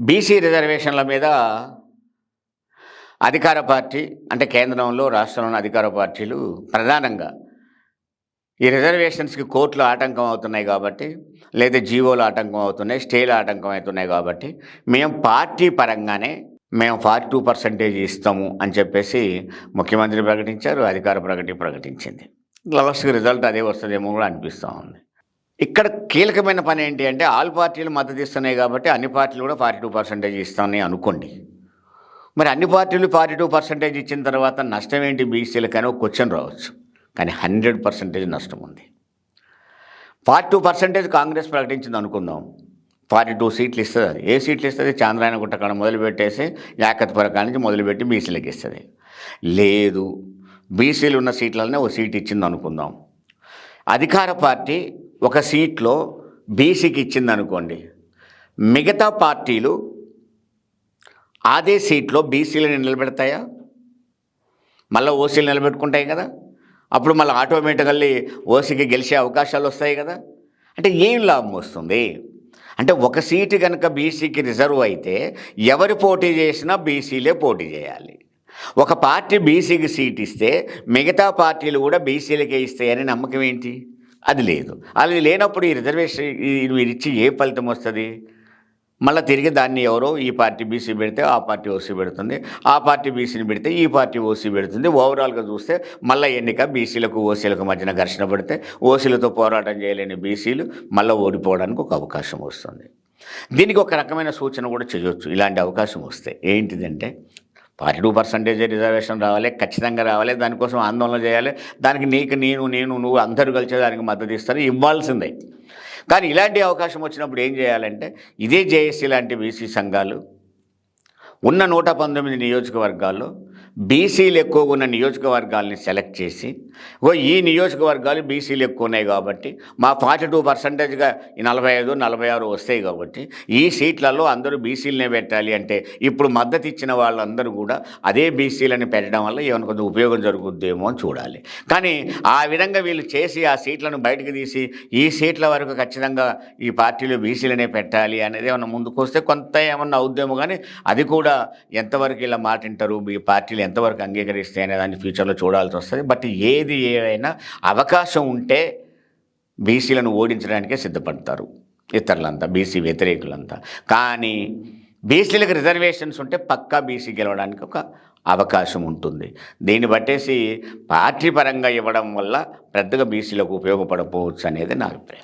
BC రిజర్వేషన్ల మీద అధికార పార్టీ అంటే కేంద్రంలో రాష్ట్రంలో అధికార పార్టీలు ప్రధానంగా ఈ రిజర్వేషన్స్కి కోర్టులు ఆటంకం అవుతున్నాయి కాబట్టి లేదా జీవోలు ఆటంకం అవుతున్నాయి స్టేలు ఆటంకం అవుతున్నాయి కాబట్టి మేము పార్టీ పరంగానే మేము ఫార్టీ టూ పర్సెంటేజ్ ఇస్తాము అని చెప్పేసి ముఖ్యమంత్రి ప్రకటించారు అధికార ప్రకటి ప్రకటించింది. లాస్ట్కి రిజల్ట్ అదే వస్తుందేమో కూడా అనిపిస్తూ ఉంది. ఇక్కడ కీలకమైన పని ఏంటి అంటే ఆల్ పార్టీలు మద్దతు ఇస్తున్నాయి కాబట్టి అన్ని పార్టీలు కూడా ఫార్టీ టూ పర్సెంటేజ్ ఇస్తామని అనుకోండి. మరి అన్ని పార్టీలు ఫార్టీ టూ పర్సెంటేజ్ ఇచ్చిన తర్వాత నష్టం ఏంటి బీసీలకని ఒక క్వశ్చన్ రావచ్చు. కానీ హండ్రెడ్ పర్సెంటేజ్ నష్టం ఉంది. ఫార్టీ టూ పర్సెంటేజ్ కాంగ్రెస్ ప్రకటించింది అనుకుందాం. ఫార్టీ టూ సీట్లు ఇస్తుంది. అది ఏ సీట్లు ఇస్తుంది? చాంద్రాయణ గుట్టకాడ మొదలుపెట్టేసి యాకత్పుర నుంచి మొదలుపెట్టి బీసీలకు ఇస్తుంది. లేదు. బీసీలు ఉన్న సీట్లనే ఒక సీట్ ఇచ్చింది అనుకుందాం. అధికార పార్టీ ఒక సీట్లో బీసీకి ఇచ్చింది అనుకోండి మిగతా పార్టీలు అదే సీట్లో బీసీలను నిలబెడతాయా? మళ్ళీ ఓసీలు నిలబెట్టుకుంటాయి కదా. అప్పుడు మళ్ళీ ఆటోమేటికల్లీ ఓసీకి గెలిచే అవకాశాలు వస్తాయి కదా. అంటే ఏం లాభం వస్తుంది? అంటే ఒక సీటు కనుక బీసీకి రిజర్వ్ అయితే ఎవరు పోటీ చేసినా బీసీలే పోటీ చేయాలి. ఒక పార్టీ బీసీకి సీట్ ఇస్తే మిగతా పార్టీలు కూడా బీసీలకే ఇస్తాయని నమ్మకం ఏంటి? అది లేదు. అది లేనప్పుడు ఈ రిజర్వేషన్ మీరు ఇచ్చి ఏ ఫలితం వస్తుంది? మళ్ళీ తిరిగి దాన్ని ఎవరో ఈ పార్టీ బీసీ పెడితే ఆ పార్టీ ఓసీ పెడుతుంది. ఆ పార్టీ బీసీని పెడితే ఈ పార్టీ ఓసీ పెడుతుంది. ఓవరాల్గా చూస్తే మళ్ళీ ఎన్నిక బీసీలకు ఓసీలకు మధ్యన ఘర్షణ పడితే ఓసీలతో పోరాటం చేయలేని బీసీలు మళ్ళీ ఓడిపోవడానికి ఒక అవకాశం వస్తుంది. దీనికి ఒక రకమైన సూచన కూడా చేయొచ్చు. ఇలాంటి అవకాశం వస్తే ఏంటిదంటే ఫార్టీ టూ పర్సెంటేజ్ రిజర్వేషన్ రావాలి ఖచ్చితంగా రావాలి దానికోసం ఆందోళన చేయాలి. దానికి నీకు నేను నేను నువ్వు అందరూ కలిసి దానికి మద్దతు ఇస్తారు ఇవ్వాల్సిందే. కానీ ఇలాంటి అవకాశం వచ్చినప్పుడు ఏం చేయాలంటే ఇదే జేఏసీ లాంటి బీసీ సంఘాలు ఉన్న నూట పంతొమ్మిది నియోజకవర్గాల్లో బీసీలు ఎక్కువ ఉన్న నియోజకవర్గాల్ని సెలెక్ట్ చేసి ఓ ఈ నియోజకవర్గాలు బీసీలు ఎక్కువ ఉన్నాయి కాబట్టి మా ఫార్టీ టూ పర్సెంటేజ్గా ఈ నలభై ఐదు నలభై ఆరు వస్తాయి కాబట్టి ఈ సీట్లలో అందరూ బీసీలనే పెట్టాలి అంటే ఇప్పుడు మద్దతు ఇచ్చిన వాళ్ళందరూ కూడా అదే బీసీలని పెట్టడం వల్ల ఏమైనా కొంచెం ఉపయోగం జరుగుద్దేమో అని చూడాలి. కానీ ఆ విధంగా వీళ్ళు చేసి ఆ సీట్లను బయటకు తీసి ఈ సీట్ల వరకు ఖచ్చితంగా ఈ పార్టీలో బీసీలనే పెట్టాలి అనేది ఏమన్నా ముందుకు వస్తే కొంత ఏమన్నా అవుద్దేమో కానీ అది కూడా ఎంతవరకు ఇలా మాటింటారు ఈ పార్టీలు ఎంతవరకు అంగీకరిస్తే అనే దాన్ని ఫ్యూచర్లో చూడాల్సి వస్తుంది. బట్ ఏది ఏదైనా అవకాశం ఉంటే బీసీలను ఓడించడానికే సిద్ధపడతారు ఇతరులంతా బీసీ వ్యతిరేకులంతా. కానీ బీసీలకు రిజర్వేషన్స్ ఉంటే పక్కా బీసీ గెలవడానికి ఒక అవకాశం ఉంటుంది. దీన్ని బట్టేసి పార్టీ పరంగా ఇవ్వడం వల్ల పెద్దగా బీసీలకు ఉపయోగపడపోవచ్చు అనేది నా అభిప్రాయం.